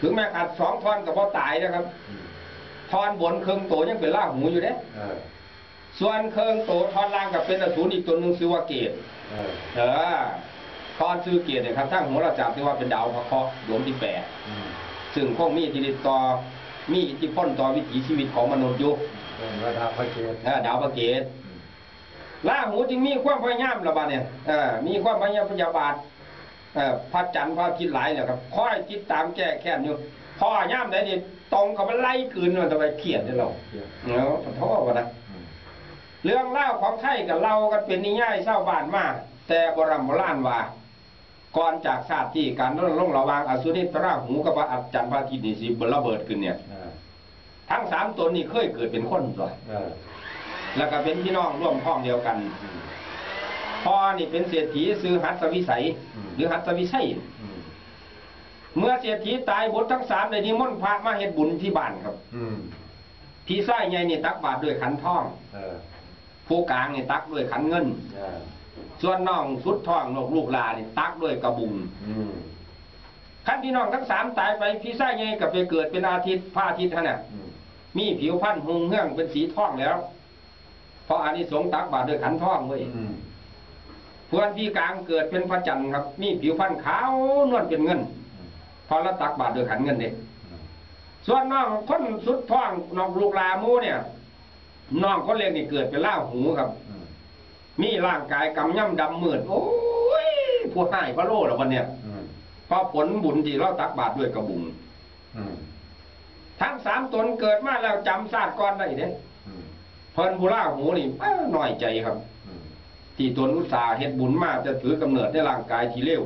ถึงแม้ขาดสองท่อนก็บ่ตายนะครับอืมท่อนบนเครื่องโตยังเป็นล่าหูอยู่เด้เออส่วนเครื่องโตท่อนล่างก็เป็นอสูรอีกตัวหนึ่งชื่อว่าเกตเออเออท่อนชื่อเกตเนี่ยครับทั้งโหราศาสตร์ที่ว่าเป็นดาวพระเคราะห์ดวงที่แปดอืมซึ่งคงมีอิทธิฤทธิ์ต่อมีอิทธิพลต่อวิถีชีวิตของมนุษย์อยู่เป็นระดับพระเกศเออดาวพระเกตล่าหูจึงมีความพยายามระบาดเนี่ยเออมีความพยายามพยาบาทเอ่อ พระจันทร์พระอาทิตย์หลายเนี่ยครับคอยติดตามแก้แค้นอยู่พอย่ามใดนี่ตรงกับมันไล่คืนมันจะไปเครียดได้เราเกียรติเนาะขอโทษว่านะอืมเรื่องเล่าวของไทยกับเรากันเป็นนิยายเศร้าบ้านมาแต่โบราณโบราณว่าก่อนจากชาติที่การรณรงค์ระหวางอสุนิตราหูกับพระอัจจันทร์พระอาทิตย์นี่สิบระเบิดขึ้นเนี่ยเออทั้งสามตนนี่เคยเกิดเป็นคนด้วยเออแล้วก็เป็นพี่น้องร่วมพ้องเดียวกันอืม พ่อนี่เป็นเศรษฐีซื้อหัตถวิสัยอืมหรือหัตถวิชัยอืมเมื่อเศรษฐีตายบุตรทั้งสามเลยนิมนต์พระมาเฮ็ดบุญที่บ้านครับอืมพี่ไส้ใหญ่นี่ตักบาตรด้วยขันทองเออผู้กลางนี่ตักด้วยขันเงินเออส่วนน้องสุดท้องนกลูกลานี่ตักด้วยกระบุงอืมขั้นพี่น้องทั้งสามตายไปพี่ไส้ใหญ่ก็ไปเกิดเป็นอาทิตย์พระอาทิตย์ท่านน่ะอืมมีผิวพรรณหงเฮืองเป็นสีทองแล้ว เพราะอานิสงส์ตักบาตรด้วยขันทองเว้ยอืม ส่วนพี่กลางเกิดเป็นพระจันทร์ครับ มีผิวพรรณขาวนวลเป็นเงินเพอละตักบาตรด้วยขันเงินเด็อืมส่วนน้องคนสุดท้องน้องลูกลาหมูเนี่ยน้องคนเล็กนี่เกิดเป็นล่าหูครับอืมมีร่างกายกำย่ำดำมืดโอ้ยผู้ให้พระโลละวันเนี่ยอืมเพราะผลบุญที่เราตักบาตรด้วยกระบุงอืมทั้งสามตนเกิดมาแล้วจำชาติก่อนได้เด้อืมเพิ่นผู้ล่าหูนี่อ้าน้อยใจครับอืม ที่ตนอุตสาห์เฮ็ดบุญมาจะถือกำเนิดในร่างกายที่เลว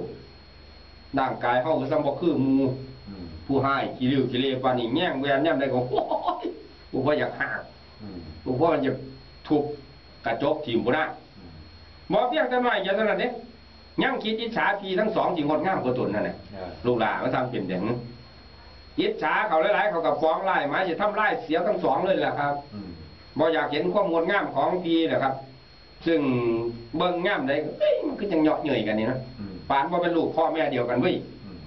ร่างกายเฮาก็ซ้ำบ่คือหมู่อืมผู้ให้ขี้ริ้วขี้เลปานนี้แย่งแวนย่ำได้ก็โอ้ยผู้พ่ออยากหักอืมผู้พ่ออยากทุบกระจกถิ่มพุ่นน่ะอืมบ่เพียงแต่น้อยอย่างนั้นเด้ยังคิดอิจฉาพี่ทั้งสองที่งดงามกว่าตนนั่นน่ะเออลูกหลานมันทำเป็นอย่างนั้นอิจฉาเขาหลายๆเขาก็ฟ้องไล่หมายจะทำไล่เสียทั้งสองเลยแหละครับอืมบ่อยากเห็นความงดงามของพี่แหละครับ ซึ่งเบิ่งงามใดก็เอ้ยมันก็ยังเหยาะเหนื่อยกันนี่นะอืม ปานว่าเป็นลูกพ่อแม่เดียวกันเว้ยอืม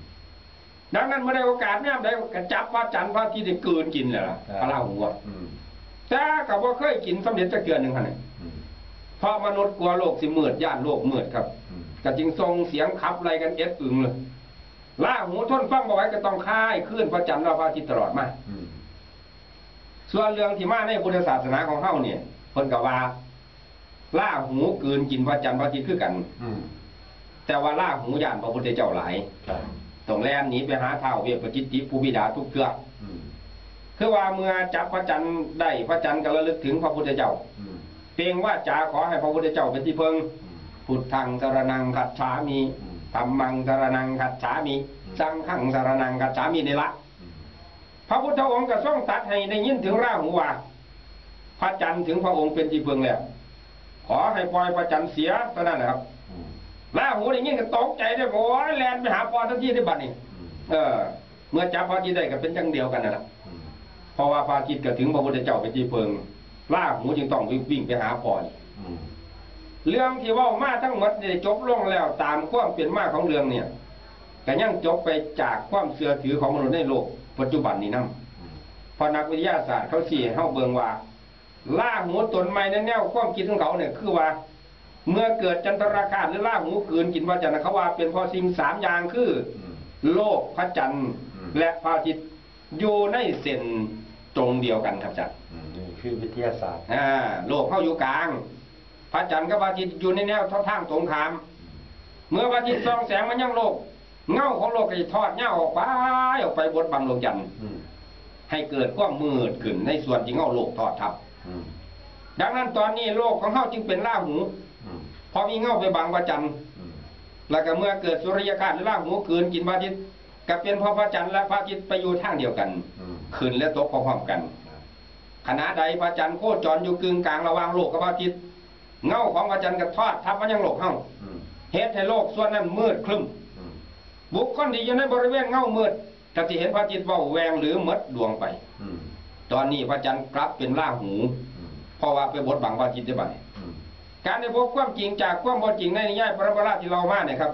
ดังนั้นเมื่อได้โอกาสแม่ได้ก็จับพระจันทร์พระอาที่ได้กลืนกินเลยล่ะพระราหูอะอืมแต่ก็บ่เคยกินสำเร็จจักเทื่อหนึงหั่นน่ะอืมเพราะมนุษย์กลัวโลกสิมืดย่านโลกมืดครับอืมก็จึงส่งเสียงขับไล่กันเอ็ดอึงเลยล่าหูทนฟังบ่ไหว้ก็ต้องค่ายขึ้นพระจันทร์และพระอาทิตย์ตลอดมา อืมส่วนเรื่องที่มาในพุทธศาสนาของเฮาเนี่ยเพิ่นก็ว่า ล่าหูกลืนกินพระจันทร์พระอาทิตย์คือกัน อืมแต่ว่าล่าหูย่านพระพุทธเจ้าหลายครับต้องแล่นหนีไปหาท้าวเวสปจิตติภูบิดาทุกเทื่ออืมคือว่าเมื่อจับพระจันทร์ได้พระจันทร์ก็ระลึกถึงพระพุทธเจ้า อืมเพียงว่าจาขอให้พระพุทธเจ้าเป็นที่เพิงอืมพุทธังสรนังคัจฉามิอืมธรรมังสรนังคัจฉามิอืมสังฆังสรนังคัจฉามินี่ละ อืมพระพุทธองค์ก็ทรงตัดให้ได้ยินถึงราหูว่าพระจันทร์ถึงพระองค์เป็นที่เพิงแล้ว ขอให้ปล่อยพระจันทร์เสียเท่านั้นแหละครับอืมราหูได้ยินก็ตกใจได้โอ้ยแลนไปหาพอทันทีได้บัดนี้อืมเออ เมื่อจับพระอาทิตย์ได้ก็เป็นจังเดียวกันนั่นแหละอืมเพราะว่าพระอาทิตย์ก็ถึงพระพุทธเจ้าเป็นที่เพิงราหูจึงต้องวิ่งไปหาพออีกอืมเรื่องที่เว่ามาทั้งหมดได้จบลงแล้วตามความเป็นมาของเรื่องเนี่ยก็ยังจบไปจากความเสื่อถือของมนุษย์ในโลก ปัจจุบันนี้นํอืมเพราะนักวิทยาศาสตร์เขาสี่เฮาเบิงว่า ล่าหูตนใหม่ในแนวความคิดของเขาเนี่ยคือว่า เมื่อเกิดจันทราคาตหรือล่าหูกืนกินว่าจันทร์เขาว่าเป็นเพอสิ่งสามอย่างคืออืมโลกพระจันทร์อืมและพระอาทิตย์อยู่ในเส้นตรงเดียวกันครับอาจันอืมนี่คือวิทยาศาสตร์อ่าโลกเข้าอยู่กลาง พระจันทร์กับพระอาทิตย์อยู่ในแนวทางตรงข้าม เมื่อพระอาทิตย์ส่องแสงมันยังโลกเงาของโลกก็จะทอดเงาออกไปออกไปบดบังดวงจันทร์อืมให้เกิดความมืดขึ้นในส่วนที่เงาโลกทอดทับอืม ดังนั้นตอนนี้โลกของเฮาจึงเป็นล่าหูอืมเพราะมีเงาไปบังพระจันทร์อืมแล้วก็เมื่อเกิดสุริยคราตหรือล่าหูคืนกินพระอาทิตย์ก็เป็นเพราะพระจันทร์และพระอาทิตย์ไปอยู่ทางเดียวกันอืมขึ้นและตกพร้อมๆกันขณะใดพระจันทร์โคจรอยู่กึ่งกลางระหว่างโลกกับพระอาทิตย์เงาของพระจันทร์ก็ทอดทับมันยังโลกเฮาอืมเหตุให้โลกส่วนนั้นมืดครึ้มอืมบุคคลที่อยู่ในบริเวณเงามืดก็จะเห็นพระอาทิตย์เว้าแวงหรือหมดดวงไปอืม ตอนนี้พระจันทร์กลับเป็นล่าหูอืมเพราะว่าไปบดบังพระอาทิตย์ได้บัดนี้อืมการได้พบความจริงจากความบ่จริงในนิยายพระบราที่เรามาเนี่ยครับ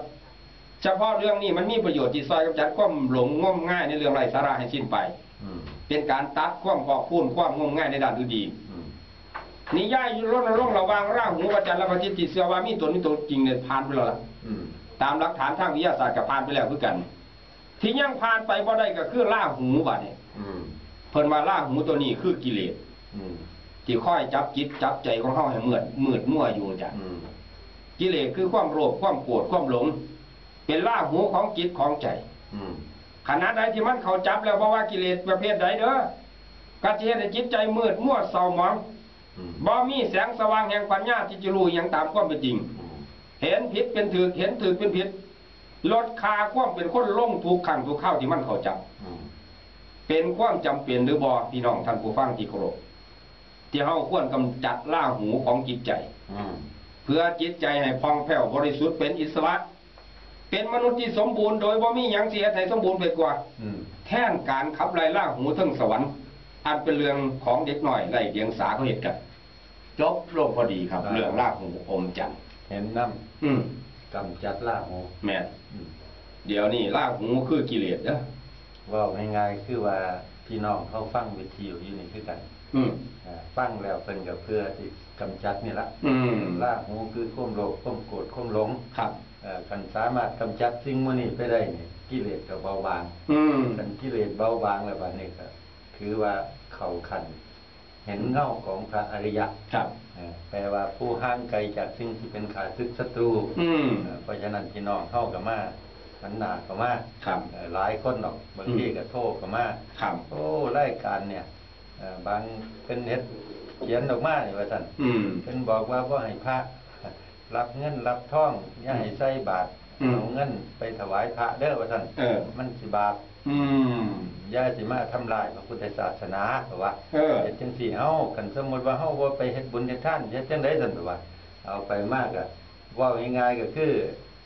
เฉพาะเรื่องนี้มันมีประโยชน์ที่ซอยกำจัดความหลงงมง่ายในเรื่องไร้สาระให้สิ้นไปอืมเป็นการตัดความพอกพูนความงมง่ายในด้านอื่นดีอืมนิยายรณรงค์ระหวางร่างหูประจันและปฏิทิเสือว่ามีตนมีตัวจริงเนี่ยผ่านไปแล้วล่ะอืมตามหลักฐานทางวิทยาศาสตร์กับผ่านไปแล้วคือกัน ที่ยังผ่านไปบ่ได้ก็คือล่าหูบัดนี้อืม เพิ่นว่าล่าหูตัวนี้คือกิเลสอืมที่ค่อยจับจิตจับใจของเฮาให้มืดมืดมั่วอยู่จ้ะอืมกิเลสคือความโลภความโกรธความหลง เป็นล่าหูของจิตของใจอืมขณะใดที่มันเขาจับแล้วเพราะว่ากิเลสประเภทใดเด้อก็จะเฮ็ดให้จิตใจมืดมั่วเศร้าหมองอืมบ่มีแสงสว่างแห่งปัญญาที่จะรู้อหย่างตามความเป็นจริงอืมเห็นผิดเป็นถูกเห็นถูกเป็นผิดลดค่าความเป็นคนลงถูกขังถูกเข้าที่มันเขาจับอืม เป็นความจำเป็นหรือบ่พี่น้องท่านผู้ฟังที่เคารพที่เฮาควรกำจัดล่าหูของจิตใจอืมเพื่อจิตใจให้พองแผ้วบริสุทธิ์เป็นอิสระ เป็นมนุษย์ที่สมบูรณ์โดยบ่มีหยังเสียให้สมบูรณ์ไปกว่าอืมแทนการขับไล่ล่าหูทั้งสวรรค์อันเป็นเรื่องของเด็กหน่อยไล่เดียงสาเขาเหตุกันจบลงพอดีครับ เรื่องล่าหูอมจันทร์เห็นน้อืมำกำจัดล่าหูแม่นอืมเดี๋ยวนี้ล่าหูคือกิเลสเด้อเว่าง่ายๆคือว่าพี่น้องเขาฟังวิทยุอยู่นี่คือกันอืมอ่าฟังแล้วเพิ่นก็เพื่อที่กำจัดนี่ละอืมล่าหูคือความโลภความโกรธความหลงครับเอ่อคันสามารถกำจัดสิ่งมื้อนี้ไปได้นี่กิเลสก็เบาบางอืมคันกิเลสเบาบางแล้วบัดนี้ก็ถือว่าเข้าขัน เห็นเงาของพระอริยะครับเอ่อแปลว่าผู้ห่างไกลจากสิ่งที่เป็นขาศึกศัตรูอืมเอ่อเพราะฉะนั้นพี่น้องเข้ากับมา หันหน้ากับมาครับเอ่อหลายคนหรอกบางทีก็โทรกับมาครับโอ้รายการเนี่ยเอ่อบางเป็นเฮ็ดเขียนออกมานี่ว่าซั่นอืมเป็นบอกว่าบ่ให้พระ รับเงินรับทองอย่าให้ใส่บาตรอืมเอาเงินไปถวายพระเด้อว่าซั่นเออมันสิบาปอืมอย่าสิมาทำลายพระพุทธศาสนาเพราะว่าเออเฮ็ดจังซี่เฮาคันสมมุติว่าเฮาบ่ไปเฮ็ดบุญเฮ็ดทานเฮ็ดจังได๋ซั่นเพราะว่า เอาไปมากอะเว่าง่ายๆก็คือ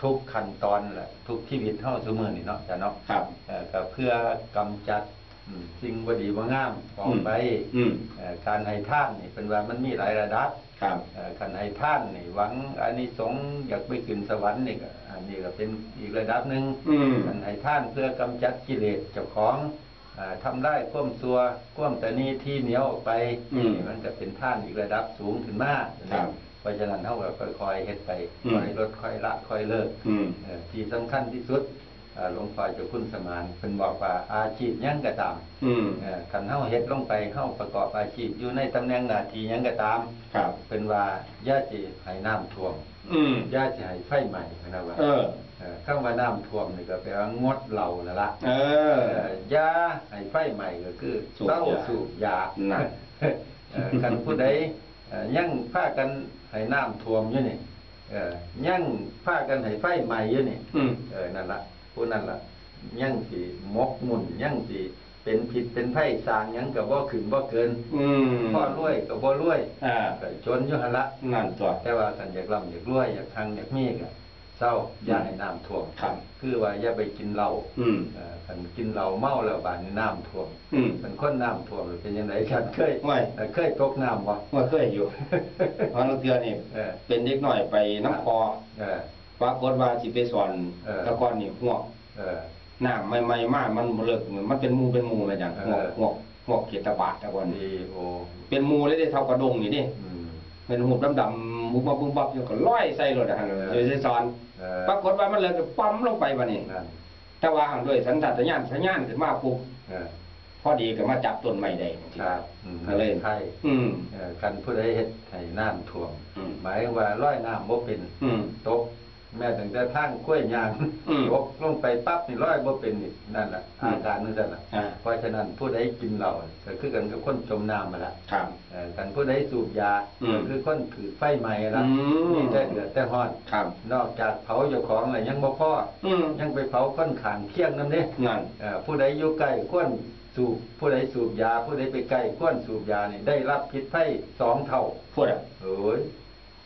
ทุกขั้นตอนแหละทุกชีวิตเฮาซุมื้อนี่เนาะจ้ะเนาะครับเอ่อก็เพื่อกำจัดอืมสิ่งบ่ดีบ่งามออกไปอืมเอ่อการให้ทานนี่เป็นว่ามันมีหลายระดับ ครับ เอ่อการให้ทานนี่หวังอานิสงส์อยากไปขึ้นสวรรค์นี่ก็อันนี้ก็เป็นอีกระดับหนึงอืมการให้ทานเพื่อกำจัดกิเลสเจ้าของอ่าทำได้ความซัวความตะนีที่เหนียวออกไปอืม นี่มันก็เป็นท่านอีกระดับสูงขึ้นมาครับเพ ราะฉะนั้นเฮาก็ค่อยๆเฮ็ดไปอืมค่อยลดค่อยละค่อยเลิกอืมเอ่อที่สำคัญที่สุดอ่าหลวงพ่อเจ้าคุณสมานเพิ่นบอกว่าอาชีพหยังก็ตามอืมเอ่อคันเฮาเฮ็ดลงไปเฮาประกอบอาชีพอยู่ในตำแหน่งหน้าที่หยังก็ตามครับเป็นว่าอย่าสิให้น้ำท่วมอืมอย่าสิให้ไฟไหม้นะว่าเออเอ่อคำว่าน้ำท่วมนี่ก็แปลว่างดเหล้านั่นล่ะเออเอ่อยาให้ไฟใหม่ก็คือสูบเศร้ายาสูบยานั่นเอ่อกันผู้ใดเอ่อยังพากัน ให้น้ำท่วมอยู่นี่เอ่อยังพากันให้ไฟใหม่อยู่นี่อืม เออนั่นละผู้นั่นละยังสิมกมุ่นยังสิเป็นผิดเป็นไผ่สร้างหยังก็บ่ขึ้นบ่เกินอืมพ่อรวยก็บ่รวยอ่าก็จนอยู่หั่นละ นั่นตัว แต่ว่าคันอยากร่ำอยากรวยอยากทังอยากมีก็ เศร้าอย่าให้น้ำท่วมครับคือว่าอย่าไปกินเหล้าอืมเอ่อคันกินเหล้าเมาแล้วบาดนี้น้ำท่วมอืมเป็นคนน้ำท่วมเป็นยังไงฉันเคยไม่เอ่อเคยตกน้ำบ่ว่าเคยอยู่ตอนเราเทือนี่เออเป็นเด็กหน่อยไปน้ำคอเออ ปรากฏว่าสิไปสอนเออ แตะกอนนี่หวกเออ น้ำใหม่ๆมากมันบ่เลิกมันเป็นหมูเป็นหมูอะไรอย่างเอหวกอหวกหวกเกียรตบาทแตะกอนนี่ดีโอเป็นหมูเลยได้เท่ากระดงนี่ดิอืม เป็นหูดำๆ บุบบับบุบบับอยู่ก็ลอยใส่รถอะฮะเออเลยสิสอนเออปรากฏว่ามันเลยก็ปั๊มลงไปบัดนี้นั่นแต่ว่าด้วยสัญชาตญาณสัญญาณขึ้นมาปุ๊บเออพอดีก็มาจับต้นไม้ได้ครับอืมก็เลยไทยอืมเอ่อคันผู้ใดเฮ็ดให้น้ำท่วมอืมหมายว่าร้อยน้ำบ่เป็นอืมตก แม้ตั้งแต่ทางกล้วยยางอืมตกลงไปปั๊บนี่ร้อยบ่เป็นนี่นั่นล่ะอืมอาการนั่นนั่นล่ะอ่าเพราะฉะนั้นผู้ใดกินเหล้าก็คือกันกับคนจมน้ำมาละครับ เอ่อกันผู้ใดสูบยาอืมก็คือคนถือไฟใหม่ละอืมมีแต่เดือดแต่ฮ้อนครับ นอกจากเผาเจ้าของแล้วยังบ่พออืมยังไปเผาคนข้างเคียงนำเด้ นั่น เอ่อผู้ใดอยู่ใกล้ควรสูบผู้ใดสูบยา ผู้ใดไปใกล้ควรสูบยานี่ได้รับพิษภัยสองเท่าพูดอะโอ้ย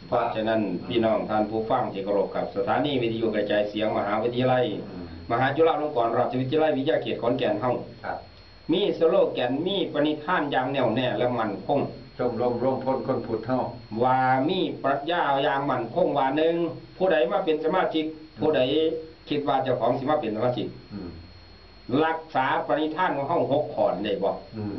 เพราะฉะนั้นพี่น้องท่านผู้ฟังที่เคารพกับ สถานีวิทยุกระจายเสียงมหาวิทยาลัยอืมมหาจุฬาลงกรณราชวิทยาลัยวิทยาเขตขอนแก่นเฮาครับ มีสโลแกนมีปณิธานอย่างแน่วแน่และมั่นคงชมรมร่วมพ้นคนผุดเฮาว่ามีปรัชญาอย่างมั่นคงว่าหนึ่งผู้ใดมาเป็นสมาชิก ผู้ใดคิดว่าเจ้าของสิมาเป็นสมาชิกอืมรักษาปณิธานของเฮาหกขอนได้บ่อืม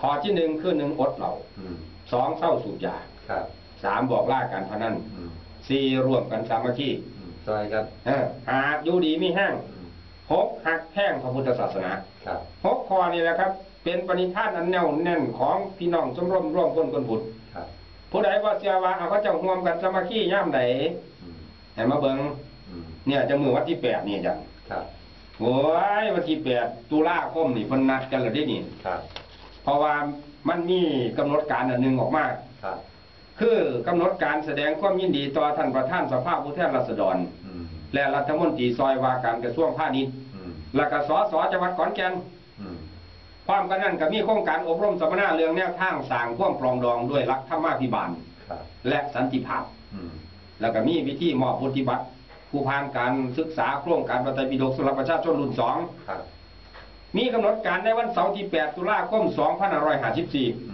ข้อที่หนึ่งคือหนึ่งอดเหล้าอืมสองเศร้าสูบยาครับ สามบอกล่าการพนันอืมสี่ร่วมกันสามัคคีอืมซอยกันเออหาอยู่ดีมีแห้งอืมหกหักแห้งพระพุทธศาสนาครับหกข้อนี่แหละครับ เป็นปณิธานอันแน่วแน่นของพี่น้องชมรมร่วมคนคนบุตรครับผู้ใดว่าเสียว่าเอาเขาเจ้าห่วมกันสามัคคีย่ามใดอืมให้มาเบิ่งอืมเนี่ยจะมือวันที่แปดนี่จ้ะครับโอ้ยวันที่แปดตุลาคมนี่เพิ่นนัดกันแล้วเด้นี่ครับเพราะว่ามันมีกำหนดการอันหนึงออกมาครับ คือกำหนดการแสดงความยินดีต่อท่านประธานสภาผู้แทนราษฎรอืมและรัฐมนตรีซอยว่าการกระทรวงพาณิชย์อืมและก็สสจังหวัดขอนแก่นอืมพร้อมกันนั้นก็มีโครงการอบรมสัมมนาเรื่องแนวทางสร้างความปรองดองด้วยหลักธรรมาภิบาลครับและสันติภาพอืมแล้วก็มีวิธีมอบวุฒิบัตรผู้ผ่านการศึกษาโครงการปฏิบิดกสำหรับประชาชนรุ่นสองครับมีกำหนดการในวันเสาร์ที่ 8 ตุลาคม 2554อืม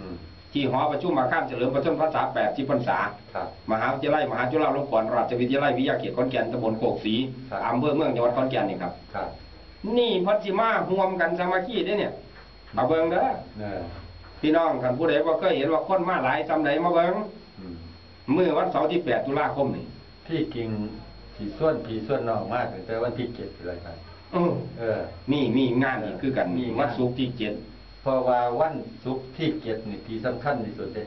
ที่หอประชุมอาคารเฉลิมพระชนมพรรษา80พรรษา ครับ มหาวิทยาลัยมหาจุฬาลงกรณราชวิทยาลัยวิทยาเขตขอนแก่นตำบลโคกศรีครับ อำเภอเมืองจังหวัดขอนแก่นนี่ครับ ครับนี่เพัชิมาห่วมกันสามัคคีเด้เนี่ยเอาเบิ่งเด้อเออพี่น้องท่านผู้ใดบ่เคยเห็นว่าคนมาหลายจำใดมาเบิ่งอืมมื้อวันเสาร์ที่ 8 ตุลาคมนี่ที่กิงผีส่วนผีส่วนนอกมากตั้งแต่วันที่เจ็ดเลยครับ เออเออ มีมีงานอีกคือกันมีงาน วันศุกร์ที่เจ็ด เพราะว่าวันศุกร์ที่เจ็ดนี่ที่สำคัญที่สุดเด้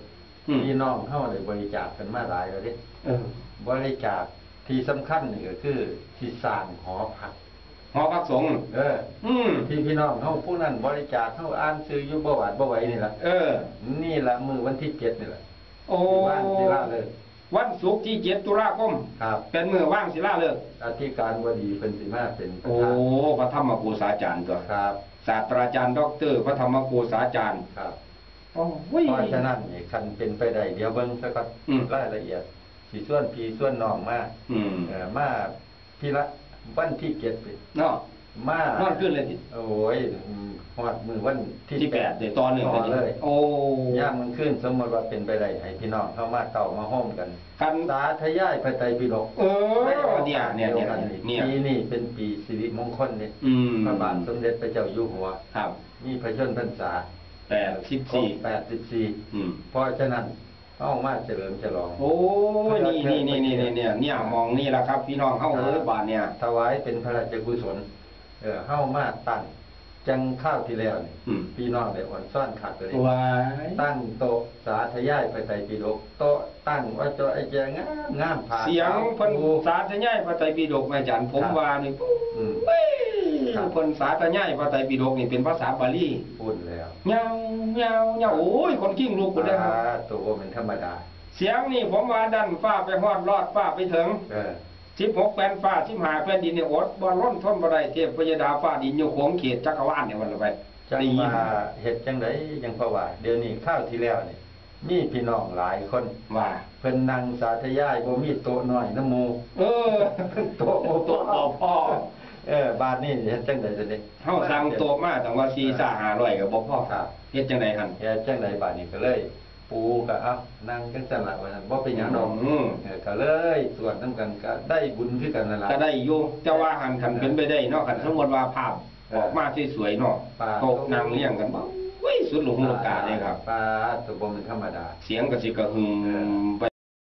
อืม พี่น้องเข้าได้บริจาคกันมาหลายแล้วเด้เออบริจาคที่สำคัญนี่ก็คือที่สร้างหอพัก หอพักสงฆ์เออ อืมที่พี่น้องเขาผู้นั้นบริจาคเขาอ่านซื้ออยู่บ่หวาดบ่ไหวนี่ล่ะเออ นี่ล่ะมือวันที่เจ็ดนี่ล่ะโอ้ที่บ้านศิลาเลย วันศุกร์ที่เจ็ดตุลาคมครับ เป็นมื้อว่างศิลาฤกษ์อธิการบดีเป็นสิมาเป็นประโอ้ธานพระธรรมกูสาจารย์ตัว ครับ ศาสตราจารย์ดอกเตอรพระธรรมกูสาจารย์ครับโอ้ยเพราะฉะนั้นนี่คันเป็นไปได้เดี๋ยวเบิ่งซะก่อนอืมรายละเอียดสีส่วนพี่ส่วนน้องมาอืมเอ่อมาพี่ละวันที่เจ็ดนี่เนาะ มานอนขึ้นเลยสิโอ้ยฮอดมือวันที่ที่แปดเดี๋ยวตอนหนึ่งต่อเลย โอ้ย่ามมันขึ้นสมมติว่าเป็นไปได้ให้พี่น้องเข้ามาเต่ามาห้อมกันกันสาธยายพระไตรปิฎกเออเนี่ยเนี่ยเนี่ยกัเนี่ยปีนี้เป็นปีสิริมงคลเนี่ยอืมพระบาทสมเด็จพระเจ้าอยู่หัวครับมีพระชนพรรษาแปดสิบครบสี่แปดสิบสี่อืมเพราะฉะนั้นเข้ามาเฉลิมฉลอง โอ้ยนี่นี่นี่นี่นี่เนี่ยเนี่ยมองนี่แหละครับ พี่น้องเข้าเอ้ยบาทเนี่ยถวายเป็นพระราชกุศล เออเข้ามาตั้งจังข้าวที่แล้วนี่อืม พี่น้องได้อ่อนซ่อนขาดตัวนี้ว้ายตั้งโต๊ะสาธยายพระไตรปิฎกโต๊ะตั้งว่าจอไอเจงามงามผ่าเสียงเพิ่นโอ้สาธยายพระไตรปิฎกแม่จันผมครับว่านี่ปุ๊อืมเฮ้ยครับ เพิ่นสาธยายพระไตรปิฎกนี่เป็นภาษาบาลีพูดแล้วเงาเงาเงาโอ้ยคนกิ้งลูกหมดเลยครับอ่าตัวเป็นธรรมดา เสียงนี่ผมว่าดันฟ้าไปฮอดลอดฟ้าไปถึง เออ สิบหกแผ่นฟ้าสิบห้าแผ่นดินเนี่ยอดบ่ร้นทนบ่ได้เทพพยดาฟ้าดินอยู่โขงเขตจักรวาลเนี่ยมันละไปจังได้ยินว่าเฮ็ดจังไดยังเพราะว่า เดี๋ยวนี้ข้าวที่แล้วนี่มีพี่น้องหลายคนว่าเพิ่นนั่งสาธยายบ่มีโต๊ะน้อยน้ำหมู่เออโต๊ะบ่โต๊ะบ่พอเออบาดนี้เฮ็ดจังได๋ซั่นเด้เฮาสั่งโตะมาตั้งว่า4 5 500ก็บ่พอครับเฮ็ดจังได๋หั่นเฮ็ดจังไดบาดนี้ก็เลย ปูก็เอ้านั่งจังซั่นล่ะว่าซั่นบ่เป็นหยังดอกอืม เออก็เลยสวดนํกันก็ได้บุญคือกันนั่นล่ะ ก็ได้อยู่แต่ว่าหันคันเป็นไปได้เนาะคันสมมุติว่าภาพเออออกมาสวยๆเนาะปลาโตะนางเลี้ยงกันบ่อุ้ยสุดหลงลูกกาเลยครับ ปลาตัวบ่แม่นธรรมดา เสียงก็สิกระหึ่มไป